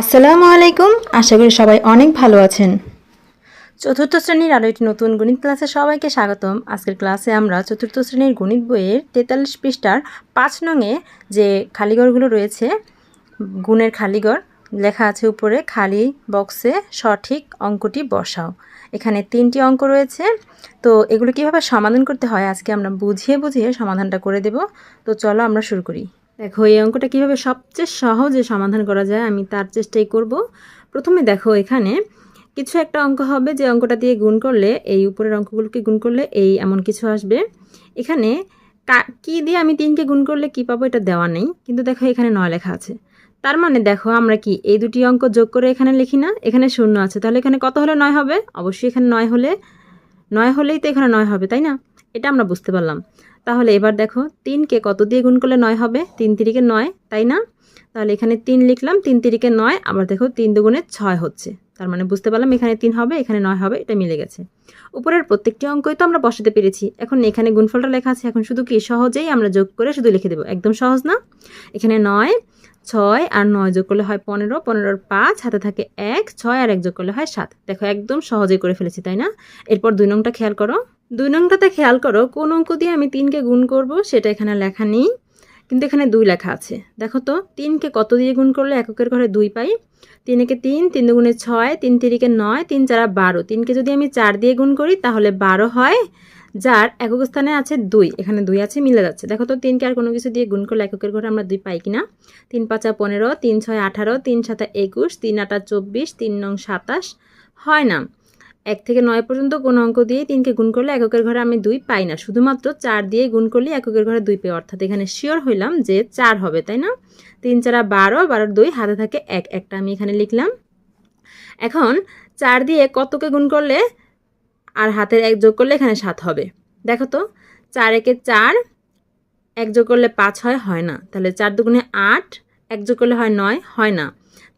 আসসালামু আলাইকুম। আশা করি সবাই অনেক ভালো আছেন। চতুর্থ শ্রেণির আরও একটি নতুন গণিত ক্লাসে সবাইকে স্বাগতম। আজকের ক্লাসে আমরা চতুর্থ শ্রেণির গণিত বইয়ের তেতাল্লিশ পৃষ্ঠার পাঁচ নংয়ে যে খালিগড়গুলো রয়েছে, গুণের খালিগড় লেখা আছে উপরে, খালি বক্সে সঠিক অঙ্কটি বসাও। এখানে তিনটি অঙ্ক রয়েছে। তো এগুলো কীভাবে সমাধান করতে হয় আজকে আমরা বুঝিয়ে বুঝিয়ে সমাধানটা করে দেব। তো চলো আমরা শুরু করি। দেখো, এই অঙ্কটা কীভাবে সবচেয়ে সহজে সমাধান করা যায় আমি তার চেষ্টাই করব। প্রথমে দেখো, এখানে কিছু একটা অঙ্ক হবে, যে অঙ্কটা দিয়ে গুণ করলে এই উপরের অঙ্কগুলোকে গুণ করলে এই এমন কিছু আসবে। এখানে কা- দিয়ে আমি তিনকে গুণ করলে কি পাবো এটা দেওয়া নেই, কিন্তু দেখো এখানে নয় লেখা আছে। তার মানে দেখো, আমরা কি এই দুটি অঙ্ক যোগ করে এখানে লিখি না? এখানে শূন্য আছে, তাহলে এখানে কত হলে নয় হবে? অবশ্যই এখানে নয় হলে, নয় হলেই তো এখানে নয় হবে, তাই না? এটা আমরা বুঝতে পারলাম। তাহলে এবার দেখো তিনকে কত দিয়ে গুণ করলে নয় হবে? তিন তিরিকে নয়, তাই না? তাহলে এখানে তিন লিখলাম, তিন তিরিকে নয়, আবার দেখো তিন দুগুণে ছয় হচ্ছে। তার মানে বুঝতে পারলাম এখানে তিন হবে, এখানে নয় হবে, এটা মিলে গেছে। উপরের প্রত্যেকটি অঙ্কই তো আমরা বসাতে পেরেছি। এখন এখানে গুণফলটা লেখা আছে, এখন শুধু কি সহজেই আমরা যোগ করে শুধু লিখে দেবো। একদম সহজ না? এখানে নয়, ছয় আর নয় যোগ করলে হয় পনেরো, পনেরোর পাঁচ, হাতে থাকে এক, ছয় আর এক যোগ করলে হয় সাত। দেখো একদম সহজেই করে ফেলেছি, তাই না? এরপর দুই নংটা খেয়াল করো। দুই নংটাতে খেয়াল করো, কোন অঙ্ক দিয়ে আমি তিনকে গুণ করব, সেটা এখানে লেখা নেই। কিন্তু এখানে দুই লেখা আছে। দেখো তো, তিনকে কত দিয়ে গুণ করলে এককের ঘরে দুই পাই? তিনেকে তিন তিন দুগুণে ছয়, তিন তিরিকে নয়, তিন চারা বারো। তিনকে যদি আমি চার দিয়ে গুণ করি, তাহলে বারো হয়, যার একক স্থানে আছে দুই। এখানে দুই আছে, মিলে যাচ্ছে। দেখো তো, তিনকে আর কোনো কিছু দিয়ে গুণ করলে এককের ঘরে আমরা দুই পাই কিনা? তিন পাঁচা পনেরো, তিন ছয় আঠারো, তিন সাতা একুশ, তিন আটা চব্বিশ, তিন নং সাতাশ, হয় না। এক থেকে নয় পর্যন্ত কোনো অঙ্ক দিয়ে তিনকে গুণ করলে এককের ঘরে আমি দুই পাই না। শুধুমাত্র চার দিয়ে গুণ করলে এককের ঘরে দুই পাই অর্থাৎ এখানে শিওর হইলাম যে চার হবে, তাই না? তিন চারা বারো, বারোর দুই হাতে থাকে এক। একটা আমি এখানে লিখলাম। এখন চার দিয়ে কতকে গুণ করলে আর হাতের এক যোগ করলে এখানে সাত হবে? দেখো তো, চার একে চার এক যোগ করলে পাঁচ হয় হয় না। তাহলে চার দুগুণে আট এক যোগ করলে হয় নয়, হয় না।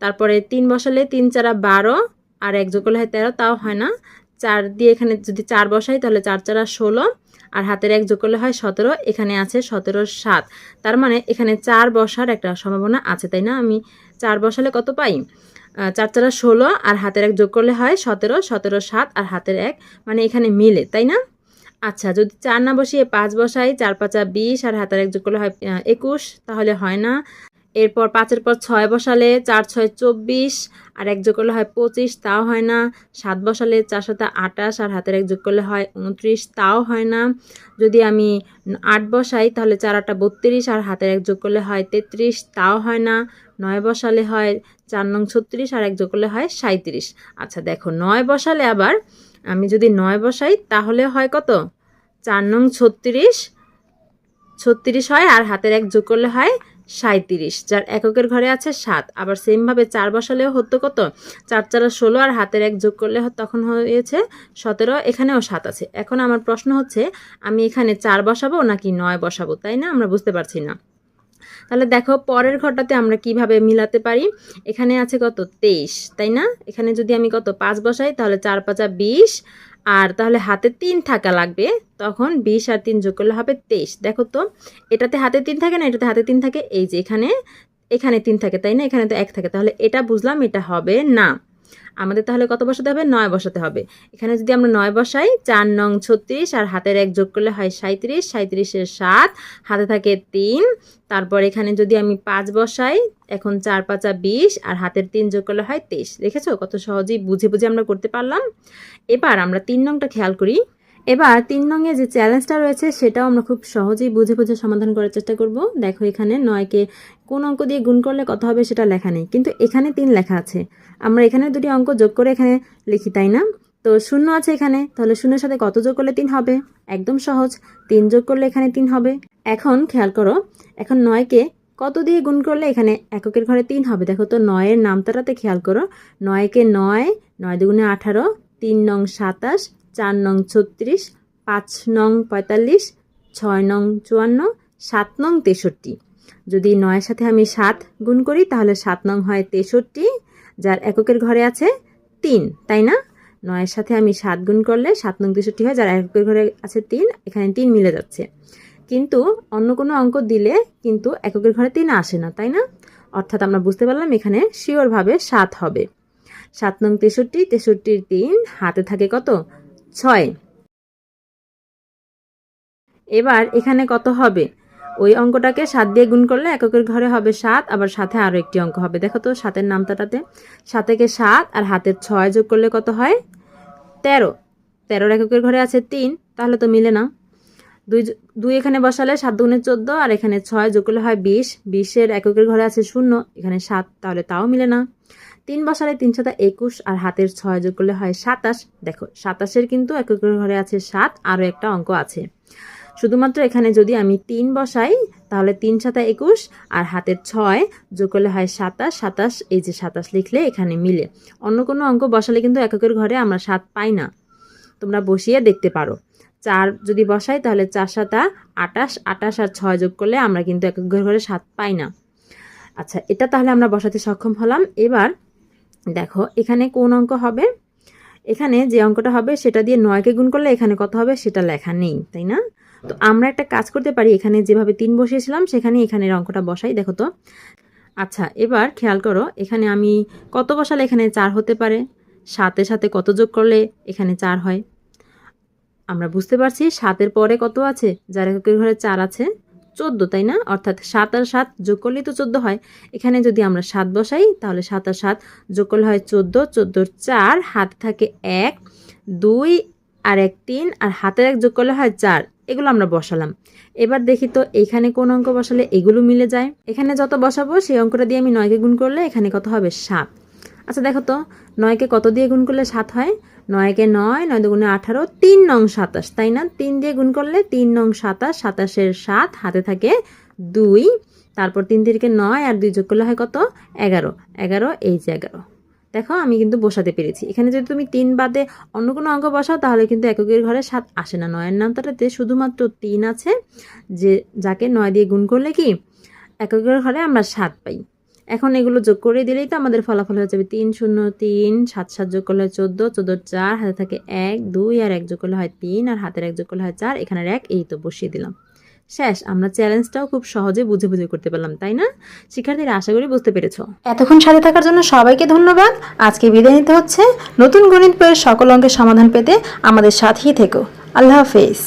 তারপরে তিন বসালে তিন চারা বারো আর এক যোগ করলে হয় তেরো, তাও হয় না। চার দিয়ে এখানে যদি চার বসাই, তাহলে চার চারা ষোলো। আর হাতের এক যোগ করলে হয় সতেরো, এখানে আছে সতেরো সাত। তার মানে এখানে চার বসার একটা সম্ভাবনা আছে, তাই না? আমি চার বসালে কত পাই? চার চারা ষোলো আর হাতের এক যোগ করলে হয় সতেরো সতেরো সাত আর হাতের এক মানে এখানে মিলে, তাই না? আচ্ছা যদি চার না বসিয়ে পাঁচ বসাই, চার পাঁচা বিশ আর হাতের এক যোগ করলে হয় একুশ, তাহলে হয় না। এরপর পাঁচের পর ছয় বসালে চার, ছয়, চব্বিশ, আর এক যোগ করলে হয় পঁচিশ, তাও হয় না। সাত বসালে চার সাথে আটাশ আর হাতের এক যোগ করলে হয় উনত্রিশ, তাও হয় না। যদি আমি আট বসাই, তাহলে চার, আটটা বত্রিশ, আর হাতের এক যোগ করলে হয় তেত্রিশ, তাও হয় না। নয় বসালে হয় চার নং ছত্রিশ, আর এক যোগ করলে হয় সাঁত্রিশ আচ্ছা দেখো, নয় বসালে আবার আমি যদি নয় বসাই, তাহলে হয় কত? চার নং ছত্রিশ ছত্রিশ হয়, আর হাতের এক যোগ করলে হয় সাঁত্রিশ যার এককের ঘরে আছে সাত। আবার সেমভাবে চার বসালেও হতো কত? চার চারা ষোলো আর হাতের এক যোগ করলে তখন হয়েছে সতেরো, এখানেও সাত আছে। এখন আমার প্রশ্ন হচ্ছে, আমি এখানে চার বসাবো নাকি নয় বসাবো? তাই না? আমরা বুঝতে পারছি না। তাহলে দেখো, পরের ঘরটাতে আমরা কীভাবে মিলাতে পারি? এখানে আছে কত? তেইশ, তাই না? এখানে যদি আমি কত? পাঁচ বসাই, তাহলে চার পাঁচা বিশ আর তাহলে হাতে তিন থাকা লাগবে, তখন বিশ আর তিন যোগ করলে হবে তেইশ। দেখো তো, এটাতে হাতে তিন থাকে না, এটাতে হাতে তিন থাকে, এই যে এখানে এখানে তিন থাকে, তাই না? এখানে তো এক থাকে, তাহলে এটা বুঝলাম এটা হবে না। আমাদের তাহলে কত বসাতে হবে? নয় বসাতে হবে। এখানে যদি আমরা নয় বসাই, চার নং ছত্রিশ, আর হাতের এক যোগ করলে হয় সাঁত্রিশ সাঁত্রিশের সাত, হাতে থাকে তিন। তারপর এখানে যদি আমি পাঁচ বসাই, এখন চার পাঁচা বিশ, আর হাতের তিন যোগ করলে হয় তেইশ। দেখেছ? কত সহজেই বুঝে বুঝে আমরা করতে পারলাম। এবার আমরা তিন নংটা খেয়াল করি। এবার তিন নংয়ে যে চ্যালেঞ্জটা রয়েছে, সেটাও আমরা খুব সহজেই বুঝে বুঝে সমাধান করার চেষ্টা করব। দেখো এখানে নয়কে কোন অঙ্ক দিয়ে গুণ করলে কত হবে সেটা লেখা নেই। কিন্তু এখানে তিন লেখা আছে। আমরা এখানে দুটি অঙ্ক যোগ করে এখানে লিখি, তাই না? তো শূন্য আছে এখানে, তাহলে শূন্যের সাথে কত যোগ করলে তিন হবে? একদম সহজ। তিন যোগ করলে এখানে তিন হবে। এখন খেয়াল করো, এখন নয়কে কত দিয়ে গুণ করলে এখানে এককের ঘরে তিন হবে? দেখো তো নয়ের নামতারাতে খেয়াল করো নয়কে নয় নয় দুগুণে আঠারো, তিন নং সাতাশ চার নং ছত্রিশ, পাঁচ নং পঁয়তাল্লিশ, ছয় নং চুয়ান্ন, সাত নং তেষট্টি। যদি নয়ের সাথে আমি সাত গুণ করি, তাহলে সাত নং হয় তেষট্টি, যার এককের ঘরে আছে তিন, তাই না? নয়ের সাথে আমি সাত গুণ করলে সাত নং তেষট্টি হয়, যার এককের ঘরে আছে তিন, এখানে তিন মিলে যাচ্ছে। কিন্তু অন্য কোনো অঙ্ক দিলে কিন্তু এককের ঘরে তিন আসে না, তাই না? অর্থাৎ আমরা বুঝতে পারলাম এখানে শিওরভাবে সাত হবে। সাত নং তেষট্টি, তেষট্টির তিন, হাতে থাকে কত? ছয়। এবার এখানে কত হবে? ওই অঙ্কটাকে সাত দিয়ে গুণ করলে এককের ঘরে হবে সাত, আবার সাথে আরও একটি অঙ্ক হবে। দেখো তো সাতের নামতাটাতে সাতেকে সাত আর হাতের ছয় যোগ করলে কত হয়? তেরো। তেরোর এককের ঘরে আছে তিন, তাহলে তো মিলে না। দুই দুই এখানে বসালে সাত দুগুণে চোদ্দ, আর এখানে ছয় যোগ করলে হয় বিশ। বিশের এককের ঘরে আছে শূন্য, এখানে সাত, তাহলে তাও মিলে না। তিন বসালে তিন সাতা একুশ আর হাতের ছয় যোগ করলে হয় সাতাশ। দেখো, সাতাশের কিন্তু এককের ঘরে আছে সাত, আরও একটা অঙ্ক আছে। শুধুমাত্র এখানে যদি আমি তিন বসাই, তাহলে তিন সাতা একুশ আর হাতের ছয় যোগ করলে হয় সাতাশ। সাতাশ, এই যে সাতাশ লিখলে এখানে মিলে। অন্য কোনো অঙ্ক বসালে কিন্তু এককের ঘরে আমরা সাত পাই না। তোমরা বসিয়ে দেখতে পারো। চার যদি বসাই, তাহলে চার সাতা আটাশ। আটাশ আর ছয় যোগ করলে আমরা কিন্তু এককের ঘরে সাত পাই না। আচ্ছা এটা তাহলে আমরা বসাতে সক্ষম হলাম। এবার দেখো, এখানে কোন অঙ্ক হবে? এখানে যে অঙ্কটা হবে, সেটা দিয়ে নয়কে গুণ করলে এখানে কত হবে? সেটা লেখা নেই, তাই না? তো আমরা একটা কাজ করতে পারি, এখানে যেভাবে তিন বসিয়েছিলাম, সেখানে এখানের অঙ্কটা বসাই, দেখো তো। আচ্ছা এবার খেয়াল করো, এখানে আমি কত বসালে এখানে চার হতে পারে? সাতের সাথে কত যোগ করলে এখানে চার হয়? আমরা বুঝতে পারছি, সাতের পরে কত আছে? যার এককের ঘরে চার আছে। চোদ্দ, তাই না? অর্থাৎ সাত আর সাত যোগ করলেই তো চোদ্দ হয়। এখানে যদি আমরা সাত বসাই, তাহলে সাত আর সাত যোগ করলে হয় চোদ্দ। চোদ্দোর চার, হাত থাকে এক, দুই আর এক তিন, আর হাতের এক যোগ করলে হয় চার। এগুলো আমরা বসালাম। এবার দেখি তো এখানে কোন অঙ্ক বসালে এগুলো মিলে যায়। এখানে যত বসাবো, সেই অঙ্কটা দিয়ে আমি নয়কে গুণ করলে এখানে কত হবে সাত। আচ্ছা দেখো তো, নয়কে কত দিয়ে গুণ করলে সাত হয়? নয়কে নয় নয় দুগুণে আঠারো, তিন নং সাতাশ, তাই না? তিন দিয়ে গুণ করলে তিন নং সাতাশ, সাতাশের সাত, হাতে থাকে দুই। তারপর তিন থেকে নয় আর দুই যোগ করলে হয় কত? এগারো। এগারো, এই যে এগারো। দেখো, আমি কিন্তু বসাতে পেরেছি। এখানে যদি তুমি তিন বাদে অন্য কোনো অঙ্ক বসাও, তাহলে কিন্তু এককের ঘরে সাত আসে না। নয়ের নামটাতে শুধুমাত্র তিন আছে, যে, যাকে নয় দিয়ে গুণ করলে কি? এককের ঘরে আমরা সাত পাই। এখন এগুলো যোগ করে দিলেই তো আমাদের ফলাফল হয়ে যাবে। তিন শূন্য, তিন, সাত সাত যোগ করলে হয় চোদ্দ চোদ্দোর চার, হাতে থাকে এক, দুই, আর এক যোগ করলে হয় তিন, আর হাতের এক যোগ করলে হয় চার, এখানের এক, এই তো বসিয়ে দিলাম। শেষ, আমরা চ্যালেঞ্জটাও খুব সহজে বুঝে বুঝে করতে পারলাম, তাই না? শিক্ষার্থীরা, আশা করি বুঝতে পেরেছ। এতক্ষণ সাথে থাকার জন্য সবাইকে ধন্যবাদ। আজকে বিদায় নিতে হচ্ছে। নতুন গণিত বইয়ের সকল অঙ্কের সমাধান পেতে আমাদের সাথেই থেকো। আল্লাহ হাফেজ।